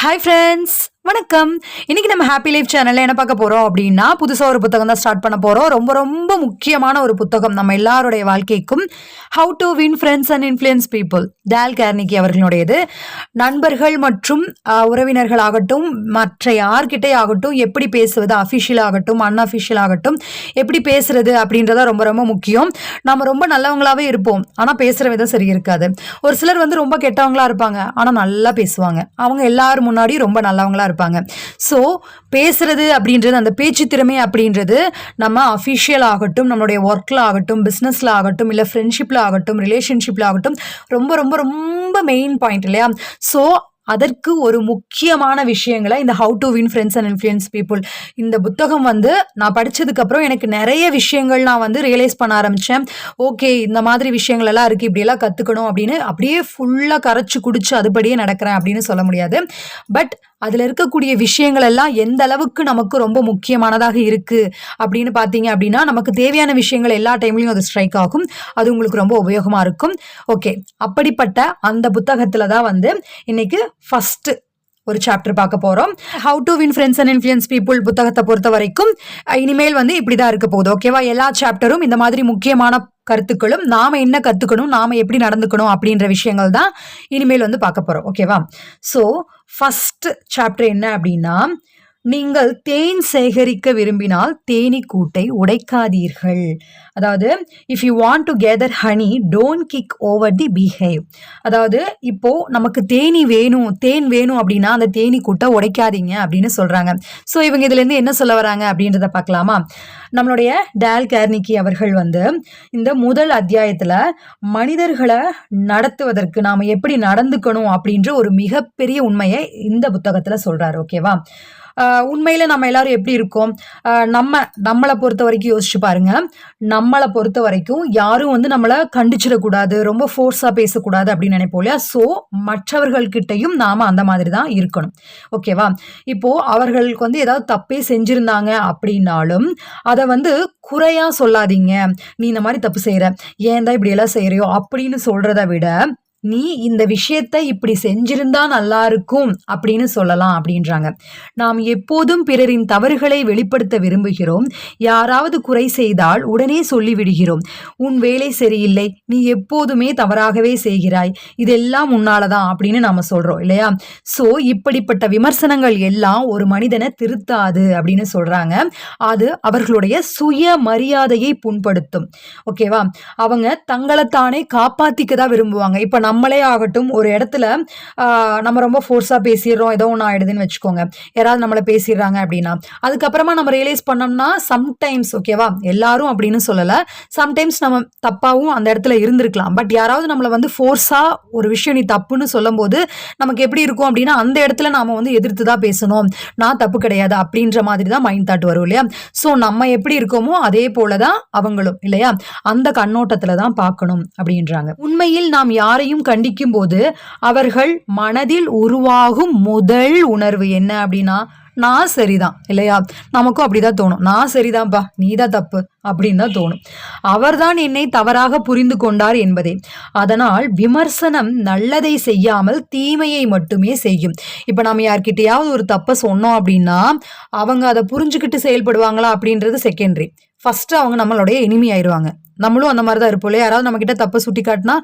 Hi friends வணக்கம். இன்னைக்கு நம்ம ஹாப்பி லைஃப் சேனல்ல என்ன பார்க்க போறோம் அப்படின்னா புதுசா ஒரு புத்தகம் தான் ஸ்டார்ட் பண்ண போறோம். ரொம்ப ரொம்ப முக்கியமான ஒரு புத்தகம் நம்ம எல்லாருடைய வாழ்க்கைக்கும். How to win friends and influence people Dale Carnegie அவர்களுடையது. நண்பர்கள் மற்றும் உறவினர்கள் ஆகட்டும் மற்ற யார்கிட்டே ஆகட்டும் எப்படி பேசுவது அஃபிஷியல் ஆகட்டும் அன்அஃபிஷியல் ஆகட்டும் எப்படி பேசுறது அப்படின்றத ரொம்ப ரொம்ப முக்கியம். நம்ம ரொம்ப நல்லவங்களாவே இருப்போம். ஆனா பேசுற விதம் சரி இருக்காது. ஒரு சிலர் வந்து ரொம்ப கெட்டவங்களா இருப்பாங்க. ஆனா நல்லா பேசுவாங்க. அவங்க எல்லாரும் முன்னாடியும் ரொம்ப நல்லவங்களா இருப்பாங்க. ஸோ பேசுறது அப்படின்றது அந்த பேச்சு திறமை அப்படின்றது நம்ம அஃபிஷியல் ஆகட்டும் நம்மளுடைய ஒர்க்கில் ஆகட்டும் பிஸ்னஸில் ஆகட்டும் இல்லை ஃப்ரெண்ட்ஷிப்பில் ஆகட்டும் ரிலேஷன்ஷிப்பில் ஆகட்டும் ரொம்ப ரொம்ப ரொம்ப மெயின் பாயிண்ட் இல்லையா? ஸோ அதற்கு ஒரு முக்கியமான விஷயங்களை இந்த how to win friends and influence people இந்த புத்தகம் வந்து நான் படிச்சதுக்கப்புறம் எனக்கு நிறைய விஷயங்கள் நான் வந்து ரியலைஸ் பண்ண ஆரம்பித்தேன் ஓகே இந்த மாதிரி விஷயங்கள் எல்லாம் இருக்குது இப்படியெல்லாம் கற்றுக்கணும் அப்படின்னு அப்படியே ஃபுல்லாக கரைச்சி குடிச்சு அதுபடியே நடக்கிறேன் அப்படின்னு சொல்ல முடியாது. பட் அதில் இருக்கக்கூடிய விஷயங்கள் எல்லாம் எந்த அளவுக்கு நமக்கு ரொம்ப முக்கியமானதாக இருக்குது அப்படின்னு பார்த்தீங்க அப்படின்னா நமக்கு தேவையான விஷயங்கள் எல்லா டைம்லையும் அது ஸ்ட்ரைக் ஆகும். அது உங்களுக்கு ரொம்ப உபயோகமாக இருக்கும். ஓகே அப்படிப்பட்ட அந்த புத்தகத்தில் தான் வந்து இன்னைக்கு ஃபஸ்ட்டு ஒரு சாப்டர் பார்க்க போகிறோம் how to win friends and influence people புத்தகத்தை பொறுத்த வரைக்கும் இனிமேல் வந்து இப்படி தான் இருக்க போகுது. ஓகேவா எல்லா சாப்டரும் இந்த மாதிரி முக்கியமான கருத்துக்களும் நாம என்ன கத்துக்கணும் நாம எப்படி நடந்துக்கணும் அப்படின்ற விஷயங்கள் தான் இனிமேல் வந்து பார்க்க போறோம். ஓகேவா ஸோ ஃபஸ்ட் சாப்டர் என்ன அப்படின்னா நீங்கள் தேன் சேகரிக்க விரும்பினால் தேனீக்கூட்டை உடைக்காதீர்கள். அதாவது if you want to gather honey don't kick over the beehive அதாவது இப்போ நமக்கு தேனி வேணும் தேன் வேணும் அப்படின்னா அந்த தேனீக்கூட்டை உடைக்காதீங்க அப்படின்னு சொல்றாங்க. ஸோ இவங்க இதுல இருந்து என்ன சொல்ல வராங்க அப்படின்றத பார்க்கலாமா? நம்மளுடைய டேல் கேர்னிக்கி அவர்கள் வந்து இந்த முதல் அத்தியாயத்துல மனிதர்களை நடத்துவதற்கு நாம எப்படி நடந்துக்கணும் அப்படின்ற ஒரு மிகப்பெரிய உண்மையை இந்த புத்தகத்துல சொல்றாரு ஓகேவா உண்மையில் நம்ம எல்லாரும் எப்படி இருக்கோம்? நம்ம நம்மளை பொறுத்த வரைக்கும் யோசிச்சு பாருங்க. நம்மளை பொறுத்த வரைக்கும் யாரும் வந்து நம்மளை கண்டிச்சிடக்கூடாது ரொம்ப ஃபோர்ஸாக பேசக்கூடாது அப்படின்னு நினைப்போம் இல்லையா? ஸோ மற்றவர்கள்கிட்டையும் நாம் அந்த மாதிரி தான் இருக்கணும். ஓகேவா இப்போது அவர்களுக்கு வந்து ஏதாவது தப்பே செஞ்சிருந்தாங்க அப்படின்னாலும் அதை வந்து குறையாக சொல்லாதீங்க. நீ இந்த மாதிரி தப்பு செய்கிற ஏன் தான் இப்படியெல்லாம் அப்படின்னு சொல்கிறத விட நீ இந்த விஷயத்தை இப்படி செஞ்சிருந்தா நல்லா இருக்கும் அப்படின்னு சொல்லலாம் அப்படின்றாங்க. நாம் எப்போதும் பிறரின் தவறுகளை வெளிப்படுத்த விரும்புகிறோம். யாராவது குறை செய்தால் உடனே சொல்லிவிடுகிறோம். உன் வேலை சரியில்லை நீ எப்போதுமே தவறாகவே செய்கிறாய் இதெல்லாம் உன்னாலதான் அப்படின்னு நாம சொல்றோம் இல்லையா? சோ இப்படிப்பட்ட விமர்சனங்கள் எல்லாம் ஒரு மனிதனை திருத்தாது அப்படின்னு சொல்றாங்க. அது அவர்களுடைய சுய மரியாதையை புண்படுத்தும். ஓகேவா? அவங்க தங்களைத்தானே காப்பாத்திக்க தான் விரும்புவாங்க. இப்ப நம்மளே ஆகட்டும் ஒரு இடத்துல நம்ம ரொம்ப ஃபோர்ஸாக பேசிடுறோம் ஏதோ ஒன்று ஆயிடுதுன்னு வச்சுக்கோங்க. யாராவது நம்மளை பேசிடுறாங்க அப்படின்னா அதுக்கப்புறமா நம்ம ரியலைஸ் பண்ணோம்னா சம்டைம்ஸ் ஓகேவா எல்லாரும் அப்படின்னு சொல்லலை. சம்டைம்ஸ் நம்ம தப்பாகவும் அந்த இடத்துல இருந்திருக்கலாம். பட் யாராவது நம்மளை வந்து ஃபோர்ஸாக ஒரு விஷயம் நீ தப்புன்னு சொல்லும்போது நமக்கு எப்படி இருக்கும் அப்படின்னா அந்த இடத்துல நாம் வந்து எதிர்த்து தான் பேசணும். நான் தப்பு கிடையாது அப்படின்ற மாதிரி தான் மைண்ட் தாட் வரும் இல்லையா? ஸோ நம்ம எப்படி இருக்கோமோ அதே போல தான் அவங்களும் இல்லையா? அந்த கண்ணோட்டத்தில் தான் பார்க்கணும் அப்படின்றாங்க. உண்மையில் நாம் யாரையும் கண்டிக்கும் போது அவர்கள் மனதில் உருவாகும் முதல் உணர்வு என்ன அப்படின்னா நான் சரிதான். இல்லையா? நமக்கும் அப்படிதான் தோணும். நான் சரிதான்ப்பா நீ தான் தப்பு. அப்படின்னு தான் தோணும். அவர்தான் என்னை தவறாக புரிந்து கொண்டார் என்பதே. அதனால் விமர்சனம் நல்லதை செய்யாமல் தீமையை மட்டுமே செய்யும். இப்போ நம்ம யார்கிட்டயாவது ஒரு தப்பை சொன்னோம் அப்படின்னா அவங்க அதை புரிஞ்சுக்கிட்டு செயல்படுவாங்களா அப்படின்றது செகண்டரி ஃபஸ்ட்டு அவங்க நம்மளுடைய எனிமி ஆயிடுவாங்க நம்மளும் அந்த மாதிரி தான் இருப்போம் இல்லையா? யாராவது நம்ம கிட்ட தப்பை சுட்டி காட்டினா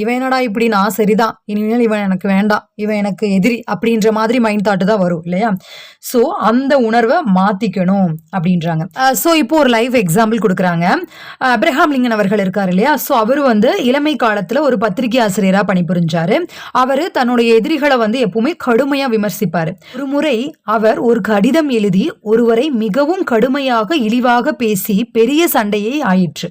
இவன் என்னடா இப்படி? நான் சரிதான். இனிமேல் இவன் எனக்கு வேண்டாம். இவன் எனக்கு எதிரி. அப்படின்ற மாதிரி மைண்ட் தாட்டு தான் வரும் இல்லையா? ஸோ அந்த உணர்வை மாத்திக்கணும் அப்படின்றாங்க. ஸோ இப்போ ஒரு லைவ் எக்ஸாம்பிள் கொடுக்குறாங்க. அப்ரஹாம் லிங்கன் அவர்கள் இருக்கார் இல்லையா? ஸோ அவர் வந்து இளமை காலத்தில் ஒரு பத்திரிகை ஆசிரியராக பணிபுரிஞ்சார். அவர் தன்னுடைய எதிரிகளை வந்து எப்பவுமே கடுமையாக விமர்சிப்பார். ஒரு முறை அவர் ஒரு கடிதம் எழுதி ஒருவரை மிகவும் கடுமையாக இழிவாக பேசி பெரிய சண்டையே ஆயிற்று.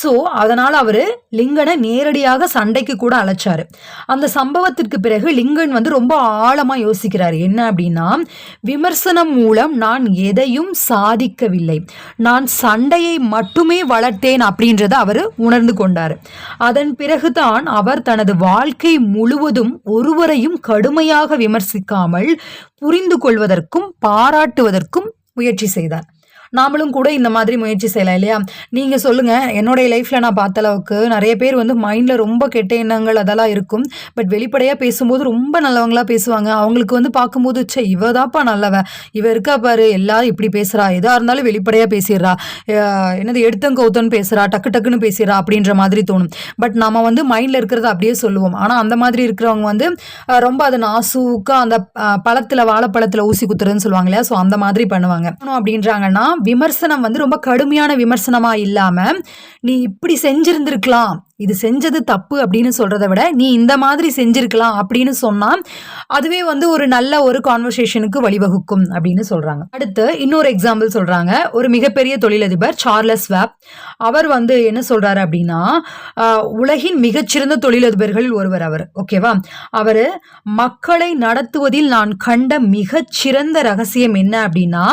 ஸோ அதனால் அவர் லிங்கனை நேரடியாக சண்டைக்கு கூட அழைச்சாரு. அந்த சம்பவத்திற்கு பிறகு லிங்கன் வந்து ரொம்ப ஆழமாக யோசிக்கிறார். என்ன அப்படின்னா விமர்சனம் மூலம் நான் எதையும் சாதிக்கவில்லை. நான் சண்டையை மட்டுமே வளர்த்தேன் அப்படின்றத அவர் உணர்ந்து கொண்டார். அதன் பிறகுதான் அவர் தனது வாழ்க்கை முழுவதும் ஒருவரையும் கடுமையாக விமர்சிக்காமல் புரிந்து கொள்வதற்கும் பாராட்டுவதற்கும் முயற்சி செய்தார். நாமளும் கூட இந்த மாதிரி முயற்சி செய்யலாம் இல்லையா? நீங்கள் சொல்லுங்கள் என்னுடைய லைஃப்பில் நான் பார்த்த அளவுக்கு நிறைய பேர் வந்து மைண்டில் ரொம்ப கெட்ட எண்ணங்கள் அதெல்லாம் இருக்கும். பட் வெளிப்படையாக பேசும்போது ரொம்ப நல்லவங்களாக பேசுவாங்க. அவங்களுக்கு வந்து பார்க்கும்போது ச்சே இவ தாப்பா நல்லவ. இவ இருக்கா பாரு எல்லாரும் இப்படி பேசுகிறா எதாக இருந்தாலும் வெளிப்படையாக பேசிடுறா. என்னது எடுத்தம் கௌத்தன்னு பேசுகிறா டக்கு டக்குன்னு பேசிடுறா. அப்படின்ற மாதிரி தோணும். பட் நம்ம வந்து மைண்டில் இருக்கிறத அப்படியே சொல்லுவோம். ஆனால் அந்த மாதிரி இருக்கிறவங்க வந்து ரொம்ப அது நாசூக்காக அந்த பழத்தில் வாழைப்பழத்தில் ஊசி குத்துறதுன்னு சொல்லுவாங்க இல்லையா? ஸோ அந்த மாதிரி பண்ணுவாங்க. அப்படின்றாங்கன்னா விமர்சனம் வந்து ரொம்ப கடுமையான விமர்சனமாக இல்லாமல் நீ இப்படி செஞ்சிருந்திருக்கலாம். இது செஞ்சது தப்பு அப்படின்னு சொல்கிறத விட நீ இந்த மாதிரி செஞ்சிருக்கலாம் அப்படின்னு சொன்னால் அதுவே வந்து ஒரு நல்ல ஒரு கான்வர்சேஷனுக்கு வழிவகுக்கும் அப்படின்னு சொல்கிறாங்க அடுத்து இன்னொரு எக்ஸாம்பிள் சொல்கிறாங்க ஒரு மிகப்பெரிய தொழிலதிபர் சார்லஸ் வேப் அவர் வந்து என்ன சொல்கிறாரு அப்படின்னா உலகின் மிகச்சிறந்த தொழிலதிபர்களில் ஒருவர் அவர் ஓகேவா அவர் மக்களை நடத்துவதில் நான் கண்ட மிகச்சிறந்த ரகசியம் என்ன அப்படின்னா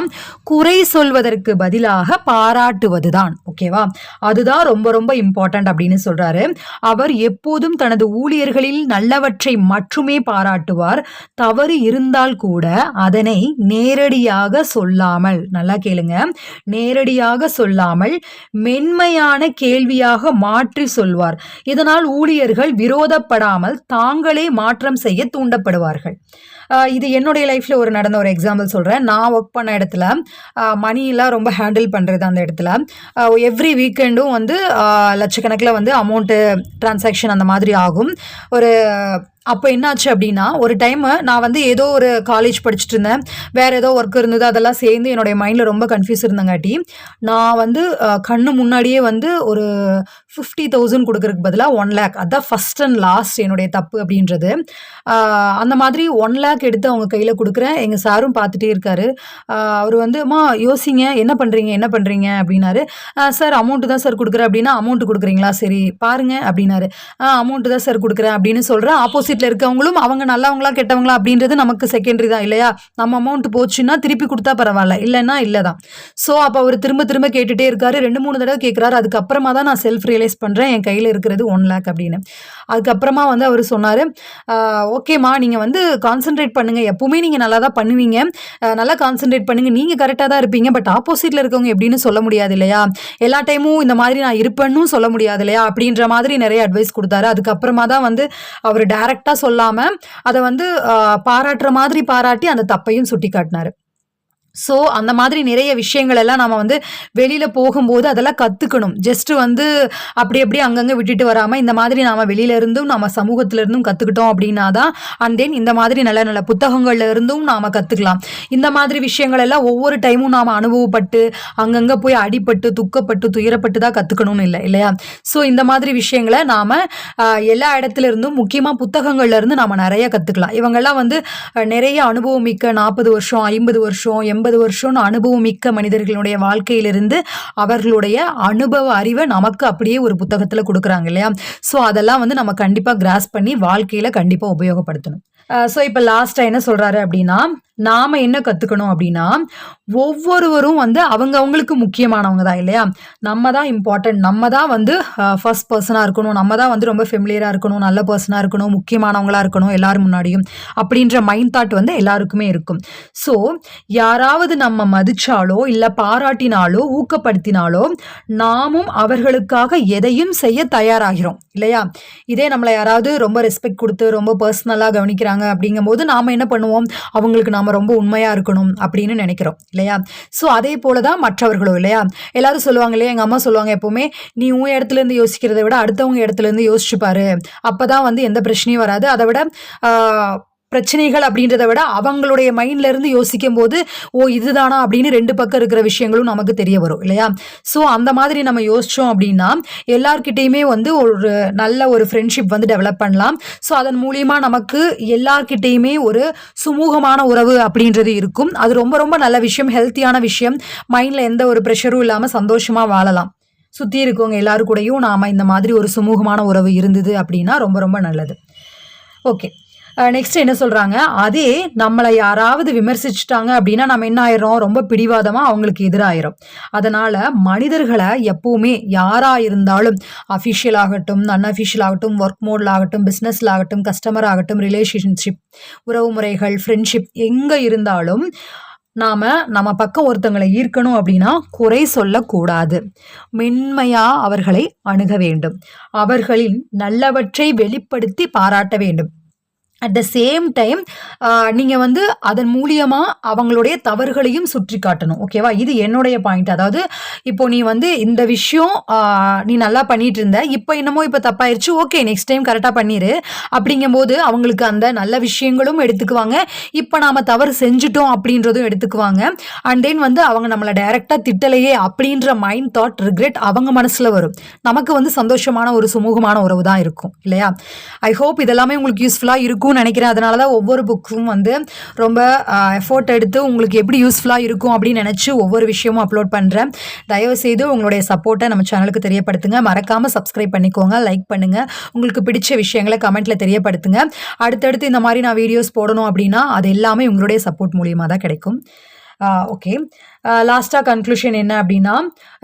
குறை சொல்வதற்கு பதிலாக பாராட்டுவது தான் ஓகேவா அதுதான் ரொம்ப ரொம்ப இம்பார்ட்டன்ட் அப்படின்னு சொல்றாரு அவர் எப்போதும் தனது ஊழியர்களில் நல்லவற்றை மட்டுமே பாராட்டுவார். தவறு இருந்தால் கூட அதனை நேரடியாக சொல்லாமல் நல்லா கேளுங்க. நேரடியாக சொல்லாமல் மென்மையான கேள்வியாக மாற்றி சொல்வார். இதனால் ஊழியர்கள் விரோதப்படாமல் தாங்களே மாற்றம் செய்ய தூண்டப்படுவார்கள். இது என்னுடைய லைஃப்பில் ஒரு நடந்த ஒரு எக்ஸாம்பிள் சொல்கிறேன் நான் ஒர்க் பண்ண இடத்துல மணியெல்லாம் ரொம்ப ஹேண்டில் பண்ணுறது அந்த இடத்துல. எவ்ரி வீக்கெண்டும் வந்து லட்சக்கணக்கில் வந்து அமௌண்ட் அமௌண்ட்டு டிரான்சாக்ஷன் uh, அந்த மாதிரி ஆகும். ஒரு அப்போ என்னாச்சு அப்படின்னா ஒரு டைமு நான் வந்து ஏதோ ஒரு காலேஜ் படிச்சுட்டு இருந்தேன். வேறு ஏதோ ஒர்க் இருந்தது அதெல்லாம் சேர்ந்து என்னுடைய மைண்டில் ரொம்ப கன்ஃபியூஸ் இருந்தங்காட்டி நான் வந்து கண்ணு முன்னாடியே வந்து ஒரு ஃபிஃப்டி தௌசண்ட் கொடுக்கறதுக்கு பதிலாக ஒன் லேக் அதான் ஃபஸ்ட் அண்ட் லாஸ்ட் என்னுடைய தப்பு அப்படின்றது. அந்த மாதிரி ஒன் லேக் எடுத்து அவங்க கையில் கொடுக்குறேன். எங்கள் சாரும் பார்த்துட்டே இருக்காரு. அவர் வந்து அம்மா யோசிங்க. என்ன பண்ணுறீங்க என்ன பண்ணுறீங்க அப்படின்னாரு. சார் அமௌண்ட்டு தான் சார் கொடுக்குறேன் அப்படின்னா அமௌண்ட்டு கொடுக்குறீங்களா? சரி பாருங்க அப்படின்னாரு. அமௌண்ட்டு தான் சார் கொடுக்குறேன் அப்படின்னு சொல்கிறேன் ஆப்போசிட் ஆப்போசிட்டில் இருக்கவங்களும் அவங்க நல்லவங்களா கெட்டவங்களா அப்படின்றது நமக்கு செகண்டரி தான் இல்லையா? நம்ம அமௌண்ட் போச்சுன்னா திருப்பி கொடுத்தா பரவாயில்ல இல்லைன்னா இல்லை தான். ஸோ அப்போ அவர் திரும்ப திரும்ப கேட்டுட்டே இருக்காரு. ரெண்டு மூணு தடவை கேட்குறாரு அதுக்கப்புறமா தான் நான் செல்ஃப் ரியலைஸ் பண்ணுறேன் என் கையில் இருக்கிறது ஒன் லேக் அப்படின்னு. அதுக்கப்புறமா வந்து அவர் சொன்னார் ஓகேம்மா நீங்கள் வந்து கான்சென்ட்ரேட் பண்ணுங்கள் எப்பவுமே நீங்கள் நல்லா தான் பண்ணுவீங்க நல்லா கான்சென்ட்ரேட் பண்ணுங்கள் நீங்கள் கரெக்டாக தான் இருப்பீங்க. பட் ஆப்போசிட்டில் இருக்கவங்க எப்படின்னு சொல்ல முடியாது இல்லையா? எல்லா டைமும் இந்த மாதிரி நான் இருப்பேன்னு சொல்ல முடியாது இல்லையா? அப்படின்ற மாதிரி நிறைய அட்வைஸ் கொடுத்தாரு. அதுக்கப்புறமா தான் வந்து அவர் டேரக்ட் டைரக்டாக சொல்லாமல் அதை வந்து பாராட்டுற மாதிரி பாராட்டி அந்த தப்பையும் சுட்டி காட்டினாரு ஸோ அந்த மாதிரி நிறைய விஷயங்கள் எல்லாம் நம்ம வந்து வெளியில் போகும்போது அதெல்லாம் கற்றுக்கணும் ஜஸ்ட்டு வந்து அப்படி அப்படி அங்கங்கே விட்டுட்டு வராமல் இந்த மாதிரி நாம் வெளியில இருந்தும் நம்ம சமூகத்திலிருந்தும் கற்றுக்கிட்டோம் அப்படின்னா தான் அண்ட் தென் இந்த மாதிரி நல்ல நல்ல புத்தகங்கள்ல இருந்தும் நாம் கற்றுக்கலாம் இந்த மாதிரி விஷயங்கள் எல்லாம் ஒவ்வொரு டைமும் நாம் அனுபவப்பட்டு அங்கங்கே போய் அடிபட்டு துக்கப்பட்டு துயரப்பட்டு தான் கற்றுக்கணும்னு இல்லை இல்லையா? ஸோ இந்த மாதிரி விஷயங்களை நாம் எல்லா இடத்துல இருந்தும் முக்கியமாக புத்தகங்கள்லேருந்து நாம் நிறைய கற்றுக்கலாம் இவங்கெல்லாம் வந்து நிறைய அனுபவம் மிக்க நாற்பது வருஷம் ஐம்பது வருஷம் எண்பது வருஷம்னு அனுபவம் மிக்க மனிதர்களுடைய வாழ்க்கையிலிருந்து அவர்களுடைய அனுபவ அறிவை நமக்கு அப்படியே ஒரு புத்தகத்தில் கொடுக்குறாங்க இல்லையா? ஸோ அதெல்லாம் வந்து நம்ம கண்டிப்பாக கிராஸ் பண்ணி வாழ்க்கையில் கண்டிப்பாக உபயோகப்படுத்தணும். ஸோ இப்போ லாஸ்ட்டாக என்ன சொல்கிறாரு அப்படின்னா நாம் என்ன கற்றுக்கணும் அப்படின்னா ஒவ்வொருவரும் வந்து அவங்க அவங்களுக்கு முக்கியமானவங்க தான் இல்லையா? நம்ம தான் இம்பார்ட்டன்ட் நம்ம தான் வந்து ஃபர்ஸ்ட் பர்சனாக இருக்கணும். நம்ம தான் வந்து ரொம்ப ஃபெமிலியராக இருக்கணும். நல்ல பர்சனாக இருக்கணும். முக்கியமானவங்களா இருக்கணும் எல்லாரும் முன்னாடியும் அப்படின்ற மைண்ட் தாட் வந்து எல்லாருக்குமே இருக்கும். ஸோ யாராவது நம்ம மதிச்சாலோ இல்லை பாராட்டினாலோ ஊக்கப்படுத்தினாலோ நாமும் அவர்களுக்காக எதையும் செய்ய தயாராகிறோம் இல்லையா? இதே நம்மளை யாராவது ரொம்ப ரெஸ்பெக்ட் கொடுத்து ரொம்ப பர்சனலாக கவனிக்கிறாங்க அப்படிங்கும்போது நாம் என்ன பண்ணுவோம்? அவங்களுக்கு நாம் ரொம்ப உண்மையாக இருக்கணும் அப்படின்னு நினைக்கிறோம் இல்லையா? ஸோ அதே போல தான் மற்றவர்களும் இல்லையா? எல்லாரும் சொல்லுவாங்க இல்லையா? எங்கள் அம்மா சொல்லுவாங்க எப்போவுமே நீ உன் இடத்துல இருந்து யோசிக்கிறதை விட அடுத்தவங்க இடத்துல இருந்து யோசிச்சு பாரு. அப்போ தான் வந்து எந்த பிரச்சனையும் வராது. அதை விட ஆஹ், பிரச்சனைகள் அப்படின்றத விட அவங்களுடைய மைண்ட்ல இருந்து யோசிக்கும் போது ஓ இதுதானா அப்படின்னு ரெண்டு பக்கம் இருக்கிற விஷயங்களும் நமக்கு தெரிய வரும் இல்லையா? ஸோ அந்த மாதிரி நம்ம யோசிச்சோம் அப்படின்னா எல்லார்கிட்டேயுமே வந்து ஒரு நல்ல ஒரு ஃப்ரெண்ட்ஷிப் வந்து டெவலப் பண்ணலாம். ஸோ அதன் மூலியமா நமக்கு எல்லார்கிட்டயுமே ஒரு சுமூகமான உறவு அப்படின்றது இருக்கும். அது ரொம்ப ரொம்ப நல்ல விஷயம் ஹெல்த்தியான விஷயம். மைண்ட்ல எந்த ஒரு ப்ரெஷரும் இல்லாமல் சந்தோஷமா வாழலாம். சுற்றி இருக்கவங்க எல்லாரு கூடயும் நாம் இந்த மாதிரி ஒரு சுமூகமான உறவு இருந்தது அப்படின்னா ரொம்ப ரொம்ப நல்லது. ஓகே நெக்ஸ்ட் என்ன சொல்கிறாங்க அதே நம்மளை யாராவது விமர்சிச்சிட்டாங்க அப்படின்னா நம்ம என்ன ஆயிரும் ரொம்ப பிடிவாதமாக அவங்களுக்கு எதிராயிரும். அதனால் மனிதர்களை எப்போவுமே யாராக இருந்தாலும் அஃபிஷியல் ஆகட்டும் அன்அஃபிஷியல் ஆகட்டும் ஒர்க் மோடில் ஆகட்டும் பிஸ்னஸில் ஆகட்டும் கஸ்டமர் ஆகட்டும் ரிலேஷன்ஷிப் உறவுமுறைகள் ஃப்ரெண்ட்ஷிப் எங்கே இருந்தாலும் நாம் நம்ம பக்கம் ஒருத்தங்களை ஈர்க்கணும் அப்படின்னா குறை சொல்லக்கூடாது. மென்மையாக அவர்களை அணுக வேண்டும். அவர்களின் நல்லவற்றை வெளிப்படுத்தி பாராட்ட வேண்டும். அட் த சேம் டைம் நீங்கள் வந்து அதன் மூலியமாக அவங்களுடைய தவறுகளையும் சுற்றி காட்டணும் ஓகேவா இது என்னுடைய பாயிண்ட் அதாவது இப்போ நீ வந்து இந்த விஷயம் நீ நல்லா பண்ணிட்டு இருந்த. இப்போ என்னமோ இப்போ தப்பாயிருச்சு. ஓகே நெக்ஸ்ட் டைம் கரெக்டாக பண்ணிடு அப்படிங்கும்போது அவங்களுக்கு அந்த நல்ல விஷயங்களும் எடுத்துக்குவாங்க. இப்போ நாம் தவறு செஞ்சுட்டோம் அப்படின்றதும் எடுத்துக்குவாங்க. அண்ட் தென் வந்து அவங்க நம்மளை டைரெக்டாக திட்டலையே அப்படின்ற மைண்ட் தாட் ரிக்ரெட் அவங்க மனசில் வரும். நமக்கு வந்து சந்தோஷமான ஒரு சுமூகமான உறவு தான் இருக்கும். இல்லையா? ஐ ஹோப் இதெல்லாமே உங்களுக்கு யூஸ்ஃபுல்லாக இருக்கும். இருக்கும்னு நினைக்கிறேன். அதனால தான் ஒவ்வொரு புக்கும் வந்து ரொம்ப எஃபோர்ட் எடுத்து உங்களுக்கு எப்படி யூஸ்ஃபுல்லாக இருக்கும் அப்படின்னு நினச்சி ஒவ்வொரு விஷயமும் அப்லோட் பண்ணுறேன் தயவு செய்து உங்களுடைய சப்போர்ட்டை நம்ம சேனலுக்கு தெரியப்படுத்துங்க. மறக்காமல் சப்ஸ்கிரைப் பண்ணிக்கோங்க லைக் பண்ணுங்கள் உங்களுக்கு பிடிச்ச விஷயங்களை கமெண்ட்டில் தெரியப்படுத்துங்க. அடுத்தடுத்து இந்த மாதிரி நான் வீடியோஸ் போடணும் அப்படின்னா அது எல்லாமே உங்களுடைய சப்போர்ட் மூலியமாக தான் கிடைக்கும். ஓகே. லாஸ்ட்டாக கன்க்ளூஷன் என்ன அப்படின்னா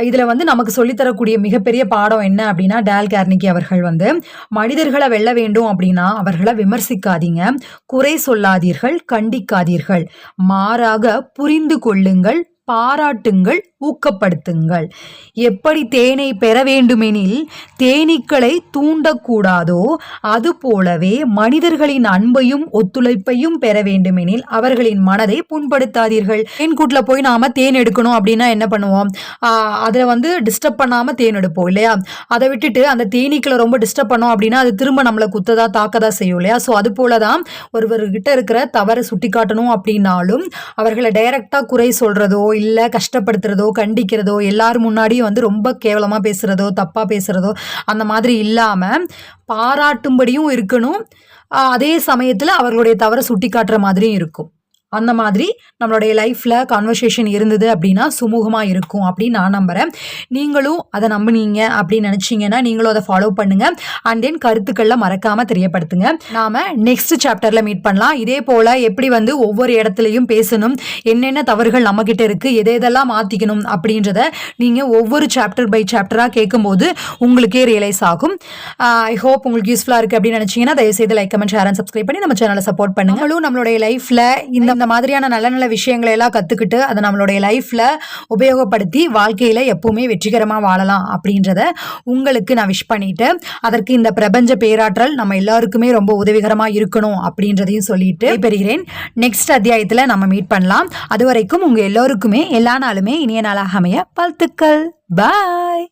இதில் வந்து நமக்கு சொல்லித்தரக்கூடிய மிகப்பெரிய பாடம் என்ன அப்படின்னா டேல் கேர்னிக்கி அவர்கள் வந்து மனிதர்களை வெல்ல வேண்டும் அப்படின்னா அவர்களை விமர்சிக்காதீங்க குறை சொல்லாதீர்கள் கண்டிக்காதீர்கள் மாறாக புரிந்து கொள்ளுங்கள் பாராட்டுங்கள் ஊக்கப்படுத்துங்கள். எப்படி தேனை பெற வேண்டுமெனில் தேனீக்களை தூண்டக்கூடாதோ அதுபோலவே மனிதர்களின் அன்பையும் ஒத்துழைப்பையும் பெற வேண்டுமெனில் அவர்களின் மனதை புண்படுத்தாதீர்கள். தேன்கூட்டில் போய் நாம தேன் எடுக்கணும் அப்படின்னா என்ன பண்ணுவோம்? அதில் வந்து டிஸ்டர்ப் பண்ணாமல் தேன் எடுப்போம் இல்லையா? அதை விட்டுட்டு அந்த தேனீக்களை ரொம்ப டிஸ்டர்ப் பண்ணோம் அப்படின்னா அது திரும்ப நம்மளை குத்ததா தாக்கதா செய்யும் இல்லையா? ஸோ அது போல தான் ஒருவர்கிட்ட இருக்கிற தவறை சுட்டி காட்டணும் அப்படின்னாலும் அவர்களை டைரக்டாக குறை சொல்கிறதோ இல்லை கஷ்டப்படுத்துறதோ கண்டிக்கிறதோ எல்லார் முன்னாடியும் வந்து ரொம்ப கேவலமாக பேசுகிறதோ தப்பாக பேசுகிறதோ அந்த மாதிரி இல்லாமல் பாராட்டும்படியும் இருக்கணும். அதே சமயத்தில் அவர்களுடைய தவறை சுட்டி காட்டுற மாதிரியும் இருக்கும். அந்த மாதிரி நம்மளுடைய லைஃப்பில் கான்வர்சேஷன் இருந்தது அப்படின்னா சுமூகமாக இருக்கும் அப்படின்னு நான் நம்புகிறேன் நீங்களும் அதை நம்புனீங்க அப்படின்னு நினச்சிங்கன்னா நீங்களும் அதை ஃபாலோ பண்ணுங்கள் அண்ட் தென் கருத்துக்களில் மறக்காமல் தெரியப்படுத்துங்க. நாம் நெக்ஸ்ட் சாப்டரில் மீட் பண்ணலாம். இதே போல் எப்படி வந்து ஒவ்வொரு இடத்துலையும் பேசணும். என்னென்ன தவறுகள் நம்மக்கிட்ட இருக்குது எதை எதெல்லாம் மாற்றிக்கணும் அப்படின்றத நீங்கள் ஒவ்வொரு சாப்டர் பை சாப்டராக கேட்கும்போது உங்களுக்கே ரியலைஸ் ஆகும். Uh, ஐ ஹோப் உங்களுக்கு யூஸ்ஃபுல்லாக இருக்குது அப்படின்னு நினச்சிங்கன்னா தயவுசெய்து like comment share and subscribe பண்ணி நம்ம சேனலை சப்போர்ட் பண்ணுங்க. நம்மளுடைய லைஃப்பில் இந்த இந்த மாதிரியான நல்ல நல்ல விஷயங்களை எல்லாம் கற்றுக்கிட்டு அதை நம்மளுடைய லைஃப்பில் உபயோகப்படுத்தி வாழ்க்கையில் எப்பவுமே வெற்றிகரமாக வாழலாம் அப்படின்றத உங்களுக்கு நான் விஷ் பண்ணிட்டு அதற்கு இந்த பிரபஞ்ச பேராற்றல் நம்ம எல்லாருக்குமே ரொம்ப உதவிகரமாக இருக்கணும் அப்படின்றதையும் சொல்லிட்டு பெறுகிறேன் நெக்ஸ்ட் அத்தியாயத்தில் நம்ம மீட் பண்ணலாம். அது வரைக்கும் உங்கள் எல்லோருக்குமே எல்லா நாளுமே இனிய நாளாக அமைய வாழ்த்துக்கள். பாய்